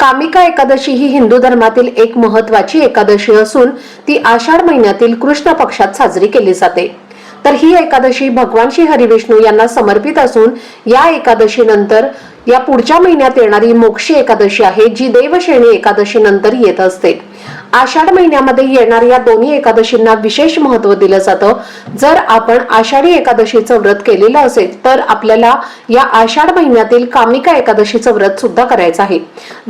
कामिका एकादशी ही हिंदू धर्मातील एक महत्वाची एकादशी असून ती आषाढ महिन्यातील कृष्ण पक्षात साजरी केली जाते. तर ही एकादशी भगवान श्री हरिविष्णू यांना समर्पित असून या एकादशी नंतर या पुढच्या महिन्यात येणारी मोक्षी एकादशी आहे जी देवश्रेणी एकादशी नंतर येत असते. आषाढ महिन्यामध्ये येणाऱ्या या दोन्ही एकादशींना विशेष महत्त्व दिलं जातं. जर आपण आषाढी एकादशीचं व्रत केलेलं असेल तर आपल्याला या आषाढ महिन्यातील कामिका एकादशीचं व्रत सुद्धा करायचं आहे.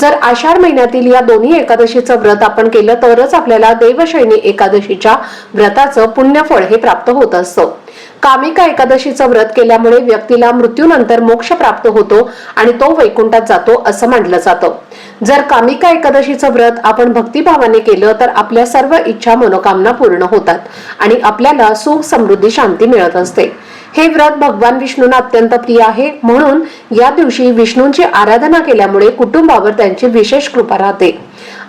जर आषाढ महिन्यातील या दोन्ही एकादशीचं व्रत आपण केलं तरच आपल्याला देवशैनी एकादशीच्या व्रताचं पुण्यफळ हे प्राप्त होत असतं. कामिका एकादशीचं व्रत केल्यामुळे व्यक्तीला मृत्यूनंतर मोक्ष प्राप्त होतो आणि तो वैकुंठात जातो असं मानलं जातं. जर कामिका एकादशीचं व्रत आपण भक्तिभावाने केलं तर आपल्या सर्व इच्छा मनोकामना पूर्ण होतात आणि आपल्याला सुख समृद्धी शांती मिळत असते. हे व्रत भगवान विष्णूंना अत्यंत प्रिय आहे. म्हणून या दिवशी विष्णूंची आराधना केल्यामुळे कुटुंबावर त्यांची विशेष कृपा राहते.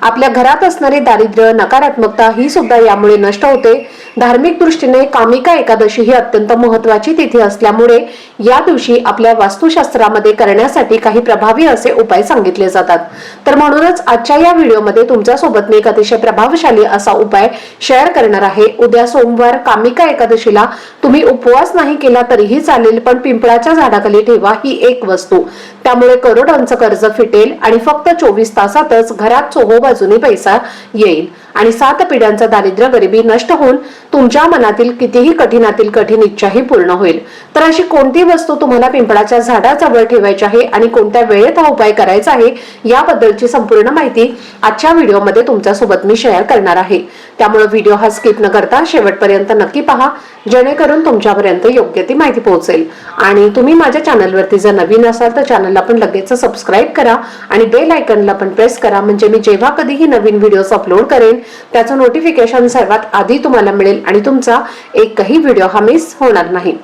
आपल्या घरात असणारे दारिद्र्य नकारात्मकता ही सुद्धा यामुळे नष्ट होते. धार्मिक दृष्टीने कामिका एकादशी ही अत्यंत महत्वाची तिथी असल्यामुळे या दिवशी आपल्या वास्तुशास्त्रामध्ये करण्यासाठी काही प्रभावी असे उपाय सांगितले जातात. तर म्हणूनच आजच्या या व्हिडिओमध्ये तुमच्यासोबत मी एक अतिशय प्रभावशाली असा उपाय शेअर करणार आहे. उद्या सोमवार कामिका एकादशीला तुम्ही उपवास नाही केला तरीही चालेल पण पिंपळाच्या झाडाखाली ठेवा ही एक वस्तू. त्यामुळे करोडांचं कर्ज फिटेल आणि फक्त चोवीस तासातच घरात चोहो बाजूने पैसा येईल. आणि सात पिढ्यांचा दारिद्र्य गरिबी नष्ट होऊन तुमच्या मनातील कितीही कठीणातील कठीण इच्छाही पूर्ण होईल. तर अशी कोणती वस्तू तुम्हाला पिंपळाच्या झाडाजवळ ठेवायची आहे आणि कोणत्या वेळेत हा उपाय करायचा आहे याबद्दलची संपूर्ण माहिती आजच्या व्हिडिओमध्ये तुमच्यासोबत मी शेअर करणार आहे. त्यामुळे व्हिडिओ हा स्किप न करता शेवटपर्यंत नक्की पहा जेणेकरून तुमच्यापर्यंत योग्य ती माहिती पोहोचेल. आणि तुम्ही माझ्या चॅनलवरती जर नवीन असाल तर चॅनलला पण लगेच सबस्क्राईब करा आणि बेल आयकनला पण प्रेस करा म्हणजे मी जेव्हा कधीही नवीन व्हिडिओज अपलोड करेन त्याचं नोटिफिकेशन सर्वात आधी तुम्हाला मिळेल आणि तुमचा एकही व्हिडिओ हा मिस होणार नाही.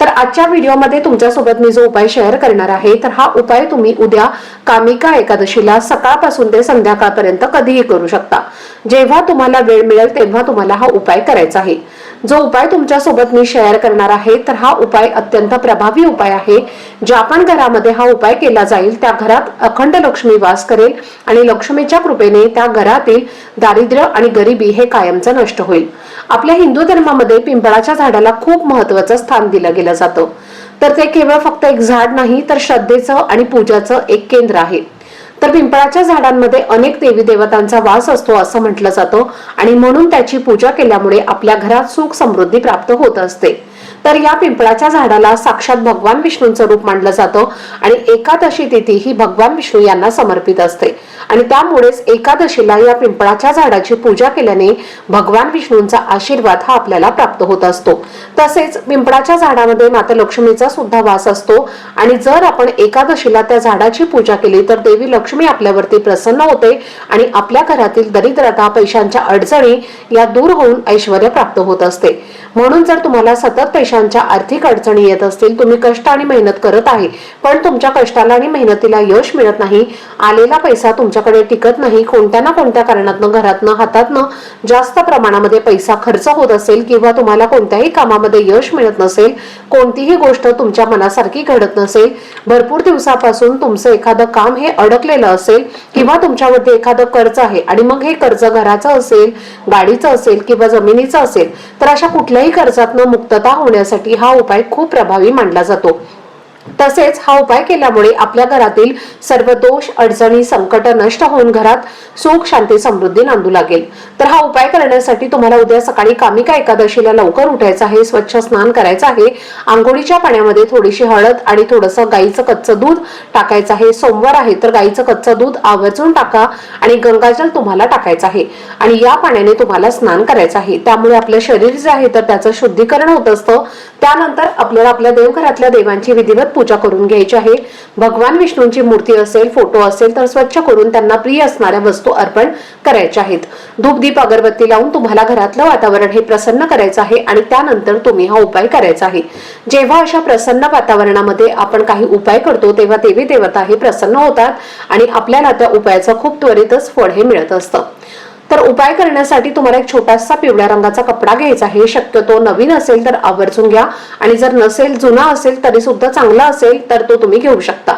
तर आजच्या व्हिडिओमध्ये तुमच्यासोबत मी जो उपाय शेअर करणार आहे तर हा उपाय तुम्ही उद्या कामिका एकादशीला सकाळपासून ते संध्याकाळपर्यंत कधीही करू शकता. जेव्हा तुम्हाला वेळ मिळेल तेव्हा तुम्हाला हा उपाय करायचा आहे. जो उपाय तुमच्यासोबत मी शेअर करणार आहे तर हा उपाय अत्यंत प्रभावी उपाय आहे. ज्या पण घरामध्ये हा उपाय केला जाईल त्या घरात अखंड लक्ष्मी वास करेल आणि लक्ष्मीच्या कृपेने त्या घरातील दारिद्र्य आणि गरिबी हे कायमचं नष्ट होईल. आपल्या हिंदू धर्मामध्ये पिंपळाच्या झाडाला खूप महत्वाचं स्थान दिलं गेलं जातं. तर ते केवळ फक्त एक झाड नाही तर श्रद्धेचं आणि पूजाचं एक केंद्र आहे. तर पिंपळाच्या झाडांमध्ये अनेक देवी देवतांचा वास असतो असं म्हटलं जातं. आणि म्हणून त्याची पूजा केल्यामुळे आपल्या घरात सुख समृद्धी प्राप्त होत असते. तर या पिंपळाच्या झाडाला साक्षात भगवान विष्णूंचं रूप मानलं जातं आणि एकादशी तिथी ही भगवान विष्णू यांना समर्पित असते. आणि त्यामुळेच एकादशीला या पिंपळाच्या झाडाची पूजा केल्याने भगवान विष्णूंचा आशीर्वाद हा आपल्याला प्राप्त होत असतो. तसेच पिंपळाच्या झाडामध्ये माता लक्ष्मीचा सुद्धा वास असतो आणि जर आपण एकादशीला त्या झाडाची पूजा केली तर देवी लक्ष्मी आपल्यावरती प्रसन्न होते आणि आपल्या घरातील दरिद्रता पैशांच्या अडचणी या दूर होऊन ऐश्वर प्राप्त होत असते. म्हणून जर तुम्हाला सतत पैशांच्या आर्थिक अडचणी येत असतील तुम्ही कष्ट आणि मेहनत करत आहे पण तुमच्या कष्टाला आणि मेहनतीला यश मिळत नाही आलेला पैसा तुमच्याकडे टिकत नाही कोणत्या ना कोणत्या कारणातनं घरातनं हातातनं जास्त प्रमाणामध्ये पैसा खर्च होत असेल किंवा तुम्हाला कोणत्याही कामामध्ये यश मिळत नसेल कोणतीही गोष्ट तुमच्या मनासारखी घडत नसेल भरपूर दिवसापासून तुमचं एखादं काम हे अडकलेलं असेल किंवा तुमच्यावरती एखादं कर्ज आहे आणि मग हे कर्ज घराचं असेल गाडीचं असेल किंवा जमिनीचं असेल तर अशा कुठल्याही कर्जातनं मुक्तता होण्यासाठी हा उपाय खूप प्रभावी मानला जातो. तसेच हा उपाय केल्यामुळे आपल्या घरातील सर्व दोष अडचणी संकट नष्ट होऊन घरात सुख शांती समृद्धी नांदू लागेल. तर हा उपाय करण्यासाठी तुम्हाला उद्या सकाळी कामिका एकादशीला लवकर उठायचं आहे स्वच्छ स्नान करायचं आहे. आंघोळीच्या पाण्यामध्ये थोडीशी हळद आणि थोडंसं गाईचं कच्चं दूध टाकायचं आहे. सोमवार आहे तर गाईचं कच्चं दूध आवर्जून टाका आणि गंगाजल तुम्हाला टाकायचं आहे. आणि या पाण्याने तुम्हाला स्नान करायचं आहे. त्यामुळे आपलं शरीर जे आहे तर त्याचं शुद्धीकरण होत असतं. त्यानंतर आपल्याला आपल्या देवघरातल्या देवांची विधिवत पूजा करून घ्यायची आहे. भगवान विष्णूंची मूर्ती असेल फोटो असेल तर स्वच्छ करून त्यांना प्रिय असणाऱ्या वस्तू अर्पण करायच्या आहेत. धूपदीप अगरबत्ती लावून तुम्हाला घरातलं वातावरण हे प्रसन्न करायचं आहे आणि त्यानंतर तुम्ही हा उपाय करायचा आहे. जेव्हा अशा प्रसन्न वातावरणामध्ये आपण काही उपाय करतो तेव्हा देवी देवता हे प्रसन्न होतात आणि आपल्याला त्या उपायाचं खूप त्वरितच फळ हे मिळत असतं. तर उपाय करण्यासाठी तुम्हाला एक छोटासा पिवळ्या रंगाचा कपडा घ्यायचा आहे. शक्यतो नवीन असेल तर आवर्जून घ्या. आणि जर नसेल जुना असेल तरी सुद्धा चांगला असेल तर तो तुम्ही घेऊ शकता.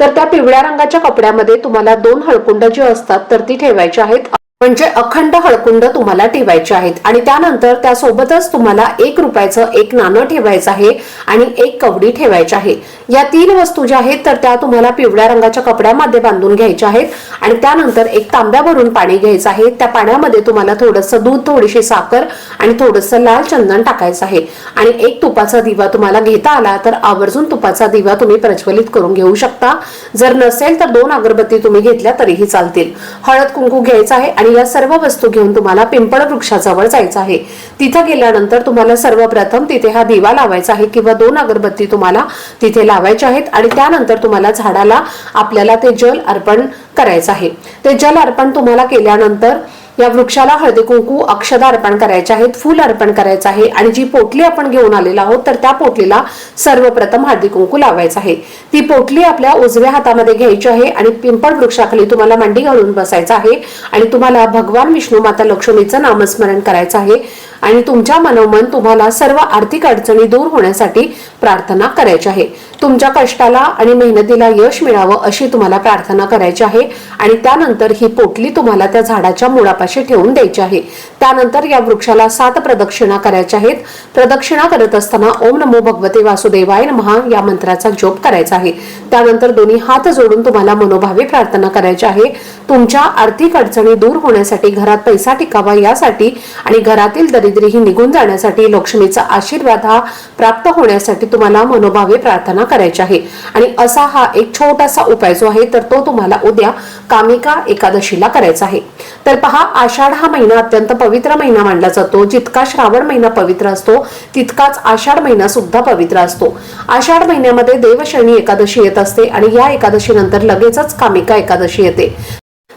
तर त्या पिवळ्या रंगाच्या कपड्यामध्ये तुम्हाला दोन हळकुंड जी असतात तर ती ठेवायची आहेत. म्हणजे अखंड हळकुंड तुम्हाला ठेवायचे आहेत. आणि त्यानंतर त्यासोबतच तुम्हाला एक रुपयाचं एक नाणं ठेवायचं आहे आणि एक कवडी ठेवायची आहे. या तीन वस्तू ज्या आहेत तर त्या तुम्हाला पिवळ्या रंगाच्या कपड्यामध्ये बांधून घ्यायच्या आहेत आणि त्यानंतर एक तांब्या भरून पाणी घ्यायचं आहे. त्या पाण्यामध्ये तुम्हाला थोडंसं दूध थोडीशी साखर आणि थोडंसं लाल चंदन टाकायचं आहे. आणि एक तुपाचा दिवा तुम्हाला घेता आला तर आवर्जून तुपाचा दिवा तुम्ही प्रज्वलित करून घेऊ शकता. जर नसेल तर दोन अगरबत्ती तुम्ही घेतल्या तरीही चालतील. हळद कुंकू घ्यायचं आहे आणि या सर्व वस्तू घेऊन तुम्हाला पिंपळ वृक्षाजवळ जायचं आहे. तिथं गेल्यानंतर तुम्हाला सर्वप्रथम तिथे हा दिवा लावायचा आहे किंवा दोन अगरबत्ती तुम्हाला तिथे लावायच्या आहेत आणि त्यानंतर तुम्हाला झाडाला आपल्याला ते जल अर्पण करायचं आहे. ते जल अर्पण तुम्हाला केल्यानंतर या वृक्षाला हळदी कुंकू अक्षदा अर्पण करायचे आहेत फूल अर्पण करायचं आहे आणि जी पोटली आपण घेऊन आलेलो आहोत तर त्या पोटलीला सर्वप्रथम हळदी कुंकू लावायचं आहे. ती पोटली आपल्या उजव्या हातामध्ये घ्यायची आहे आणि पिंपळ वृक्षाखाली तुम्हाला मांडी घालून बसायचं आहे आणि तुम्हाला भगवान विष्णू माता लक्ष्मीचं नामस्मरण करायचं आहे आणि तुमच्या मनोमन तुम्हाला सर्व आर्थिक अडचणी दूर होण्यासाठी प्रार्थना करायची आहे. तुमच्या कष्टाला आणि मेहनतीला यश मिळावं अशी तुम्हाला प्रार्थना करायची आहे आणि त्यानंतर ही पोटली तुम्हाला त्या झाडाच्या मुळापासून मुळापाशी ठेवून द्यायचे आहे. त्यानंतर या वृक्षाला सात प्रदक्षिणा करायच्या आहेत. प्रदक्षिणा करत असताना ओम नमो भगवते वासुदेवाय महा या मंत्राचा जोप करायचा आहे. त्यानंतर दोन्ही हात जोडून तुम्हाला मनोभावे प्रार्थना करायची आहे. तुमच्या आर्थिक अडचणी दूर होण्यासाठी घरात पैसा टिकावा यासाठी आणि घरातील दरिद्री ही निघून जाण्यासाठी लक्ष्मीचा आशीर्वाद हा प्राप्त होण्यासाठी तुम्हाला मनोभावे प्रार्थना करायची आहे. आणि असा हा एक छोटासा उपाय जो आहे तर तो तुम्हाला उद्या कामिका एकादशीला करायचा आहे. तर पहा आषाढ हा महिना अत्यंत पवित्र महिना मानला जातो. जितका श्रावण महिना पवित्र असतो तितकाच आषाढ महिना सुद्धा पवित्र असतो. आषाढ महिन्यामध्ये देवशनी एकादशी येत असते आणि या एकादशीनंतर लगेचच कामिका एकादशी येते.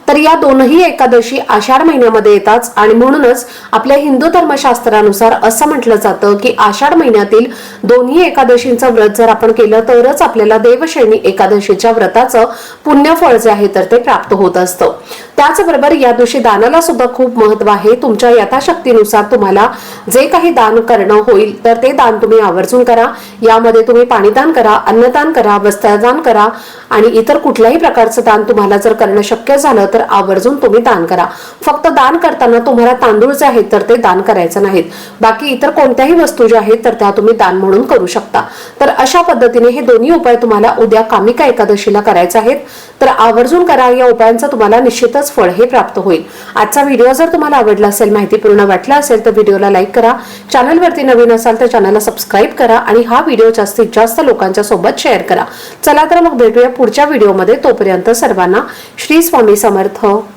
तर या दोनही एकादशी आषाढ महिन्यामध्ये येतात आणि म्हणूनच आपल्या हिंदू धर्मशास्त्रानुसार असं म्हटलं जातं की आषाढ महिन्यातील दोन्ही एकादशींचं व्रत जर आपण केलं तरच आपल्याला देवशैनी एकादशीच्या व्रताचं पुण्यफळ जे आहे तर ते प्राप्त होत असतं. त्याचबरोबर या दिवशी दानाला सुद्धा खूप महत्त्व आहे. तुमच्या यथाशक्तीनुसार तुम्हाला जे काही दान करणं होईल तर ते दान तुम्ही आवर्जून करा. यामध्ये तुम्ही पाणीदान करा अन्नदान करा वस्त्रदान करा आणि इतर कुठल्याही प्रकारचं दान तुम्हाला जर करणं शक्य झालं तर आवर्जून तुम्ही दान करा. फक्त दान करताना तुम्हाला तांदूळ जे आहेत तर ते दान करायचं नाहीत. बाकी इतर कोणत्याही वस्तू ज्या आहेत तर त्या तुम्ही दान म्हणून करू शकता. तर अशा पद्धतीने हे दोन्ही उपाय तुम्हाला उद्या कामिका एकादशीला करायचे आहेत. तर आवर्जून करा या उपायांचा तुम्हाला निश्चितच फळ हे प्राप्त होईल. आजचा व्हिडिओ जर तुम्हाला आवडला असेल माहितीपूर्ण वाटला असेल तर व्हिडिओला लाईक करा. चॅनलवरती नवीन असाल तर चॅनलला सबस्क्राईब करा आणि हा व्हिडिओ जास्तीत जास्त लोकांच्या सोबत शेअर करा. चला तर मग भेटूया पुढच्या व्हिडिओमध्ये. तोपर्यंत सर्वांना श्री स्वामी समर्थ. 头。